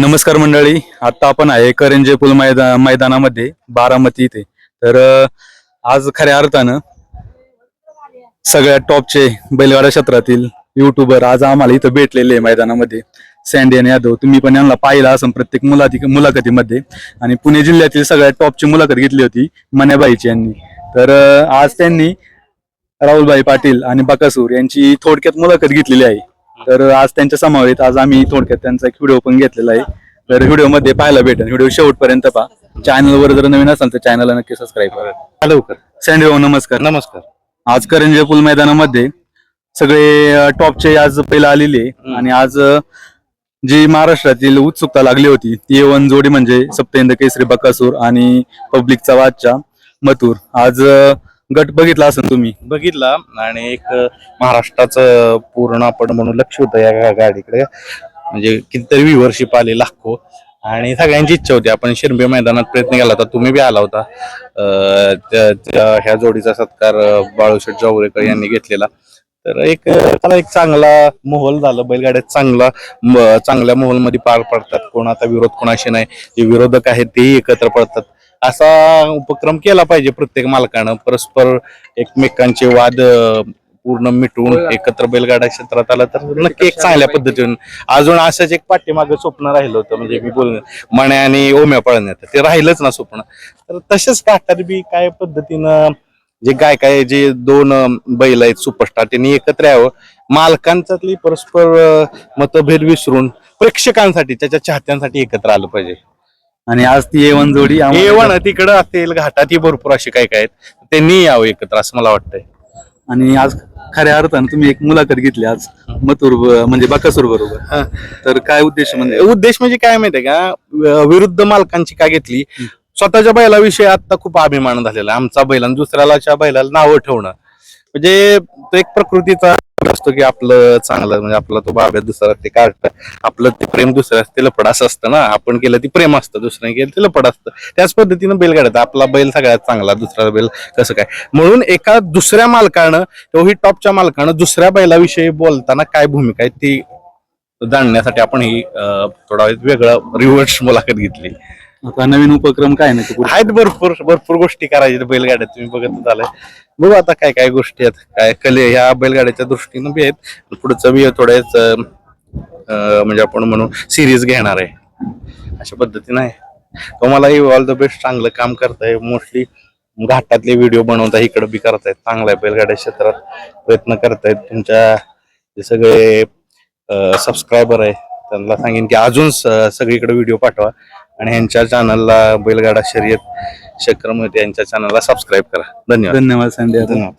नमस्कार मंडळी. आता आपण आहे करंजे पूल मैदा मैदानामध्ये बारामती इथे. तर आज खऱ्या अर्थानं सगळ्या टॉपचे बैलगाडा क्षेत्रातील युट्यूबर आज आम्हाला इथं भेटलेले आहे मैदानामध्ये. सँडियन यादव तुम्ही पण यांना पाहिला असं प्रत्येक मुलाखती मुलाखतीमध्ये. आणि पुणे जिल्ह्यातील सगळ्यात टॉपची मुलाखत घेतली होती मन्याबाईची यांनी. तर आज त्यांनी राहुलभाई पाटील आणि बकासूर यांची थोडक्यात मुलाखत घेतलेली आहे. तर आज त्यांच्या समावेत आज आम्ही थोडक्यात त्यांचा एक व्हिडिओ पण घेतलेला आहे. तर व्हिडिओमध्ये पाहायला भेटेल. व्हिडिओ शेवटपर्यंत पहा. चॅनल वर जर नवीन असाल तर चॅनलला नक्की सबस्क्राईब करा. लवकर. सँडी भाऊ नमस्कार. नमस्कार. आज करंजे पूल मैदानामध्ये सगळे टॉपचे आज पहिला आलेले. आणि आज जी महाराष्ट्रातील उत्सुकता लागली होती ती वन जोडी म्हणजे सप्तेंद्र केसरी बकासूर आणि पब्लिकचा वादच्या मथुर. आज गट बघितला असेल तुम्ही? बघितला आणि एक महाराष्ट्राचं पूर्ण आपण म्हणून लक्ष होतं या गा- गाडीकडे. म्हणजे कितीतरी व्ह्युअरशिप आले लाखो. आणि सगळ्यांची इच्छा होती. आपण शिरबे मैदानात प्रयत्न केला होता. तुम्ही बी आला होता. त्या- त्या- ह्या जोडीचा सत्कार अ, बाळूशेठ जावरेकर यांनी घेतलेला. तर एक त्याला एक चांगला मोहल झालं. बैलगाड्यात चांगला म- चांगल्या मोहलमध्ये पार पडतात. कोण आता विरोध कोणाशी नाही. जे विरोधक आहेत तेही एकत्र पडतात. असा उपक्रम केला पाहिजे प्रत्येक मालकानं. परस्पर एकमेकांचे वाद पूर्ण मिटवून एकत्र बैलगाडा क्षेत्रात आला तर नक्की एक चांगल्या पद्धतीने अजून असंच एक पाठीमागं स्वप्न राहिलं होतं म्हणजे मी बोल मण्या आणि ओम्या पळण्यात ते राहिलंच ना स्वप्न. तर तसेच काठात बी काय पद्धतीनं जे गाय काय जे दोन बैल आहेत सुपरस्टार त्यांनी एकत्र यावं. मालकांच्यातली परस्पर मतभेद विसरून प्रेक्षकांसाठी त्याच्या चाहत्यांसाठी एकत्र आलं पाहिजे. आणि आज ती ए वन जोडी आम्हाला- येवण तिकडं असेल घाटात भरपूर अशी काय काय आहेत. त्यांनी यावं एकत्र असं मला वाटतंय. आणि आज खऱ्या अर्थानं तुम्ही एक मुलाखत घेतली आज मथुर ब- म्हणजे बकासूर बरोबर. तर काय उद्देश म्हणजे? उद्देश म्हणजे काय माहितीये का? विरुद्ध मालकांची का घेतली? स्वतःच्या बैलाविषयी आता खूप अभिमान झालेला आहे. आमचा बैल आणि दुसऱ्यालाच्या बैलाला नावं ठेवणं. म्हणजे तो एक प्रकृतीचा असतो की आपलं चांगलं म्हणजे आपला तो बाब्या दुसरा ते काढतं. आपलं ते प्रेम दुसऱ्या असते लपड असं असतं ना. आपण केलं ते प्रेम असतं दुसऱ्याने केलं ते लपड असतं. त्याच पद्धतीनं बैल काढत आपला बैल सगळ्यात चांगला दुसरा बैल कसं काय? म्हणून एका दुसऱ्या मालकानं तोही टॉपच्या मालकानं दुसऱ्या बैलाविषयी बोलताना काय भूमिका आहे ती जाणण्यासाठी आपण ही थोडा वेगळं रिव्हर्स मुलाखत घेतली. आता नवीन उपक्रम काय नाही आहेत भरपूर भरपूर गोष्टी करायच्या बैलगाड्यात तुम्ही बघत झालंय. बघू आता काय काय गोष्टी आहेत काय कले ह्या बैलगाड्याच्या दृष्टीनं बी आहेत. पुढचं बी थोड्याच अं, अं, म्हणजे आपण म्हणू सिरीज घेणार आहे. अशा पद्धतीनं आहे. तुम्हालाही ऑल द बेस्ट चांगलं काम करताय. मोस्टली घाटातले व्हिडिओ बनवताय इकडे बी करतायत. चांगला आहे बैलगाड्या क्षेत्रात प्रयत्न करतायत. तुमच्या जे सगळे सबस्क्रायबर आहे त्यांना सांगेन की अजून स- सगळीकडे व्हिडिओ पाठवा. आणि यांच्या चॅनलला बैलगाडा शर्यत शक्रम यांच्या चॅनलला सबस्क्राईब करा. धन्यवाद. धन्यवाद संध्या. धन्यवाद.